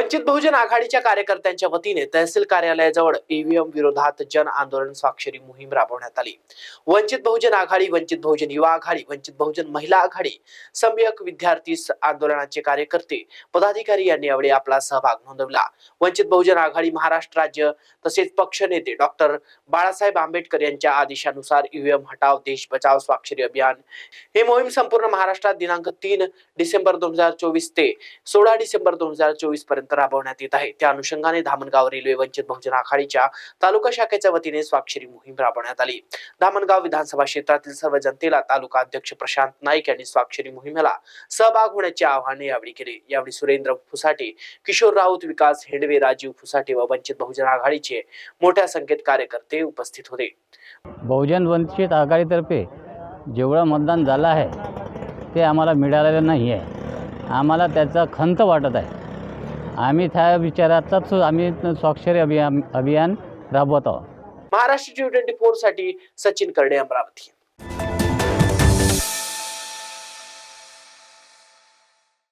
वंचित बहुजन आघाडीच्या कार्यकर्त्यांच्या वतीने तहसील कार्यालयाजवळ ईव्हीएम विरोधात जन आंदोलन स्वाक्षरी मोहीम राबवण्यात आली. वंचित बहुजन आघाडी वंचित बहुजन युवा आघाडी वंचित बहुजन महिला आघाडी सम्यक विद्यार्थी आंदोलनाचे कार्यकर्ते पदाधिकारी यांनी यावेळी आपला सहभाग नोंदवला. वंचित बहुजन आघाडी महाराष्ट्र राज्य तसेच पक्ष नेते डॉक्टर बाळासाहेब आंबेडकर यांच्या आदेशानुसार ईव्हीएम हटाव देश बचाव स्वाक्षरी अभियान ही मोहीम संपूर्ण महाराष्ट्रात दिनांक तीन डिसेंबर दोन हजार चोवीस ते सोळा डिसेंबर दोन हजार चोवीसपर्यंत राबवण्यात येत आहे. त्या अनुषंगाने धामणगाव रेल्वे वंचित बहुजन आघाडीच्या तालुका शाखेच्या वतीने स्वाक्षरी मोहीम राबवण्यात आली. धामणगाव विधानसभा क्षेत्रातील सर्व जनतेला तालुका अध्यक्ष प्रशांत नाईक यांनी स्वाक्षरी मोहिमेला सहभाग होण्याचे आवाहन यावेळी केले. यावेळी सुरेंद्र फुसाटे किशोर राऊत विकास हेडवे राजीव फुसाटे व वंचित बहुजन आघाडीचे मोठ्या संख्येत कार्यकर्ते उपस्थित होते. बहुजन वंचित आघाडीतर्फे जेवढं मतदान झालं आहे ते आम्हाला मिळालेलं नाही आहे. आम्हाला त्याचा खंत वाटत आहे. आम्ही त्या विचाराचाच आम्ही स्वाक्षरी अभियान अभियान राबवत आहोत. महाराष्ट्र टी ट्वेंटी फोरसाठी सचिन करडे अमरावती.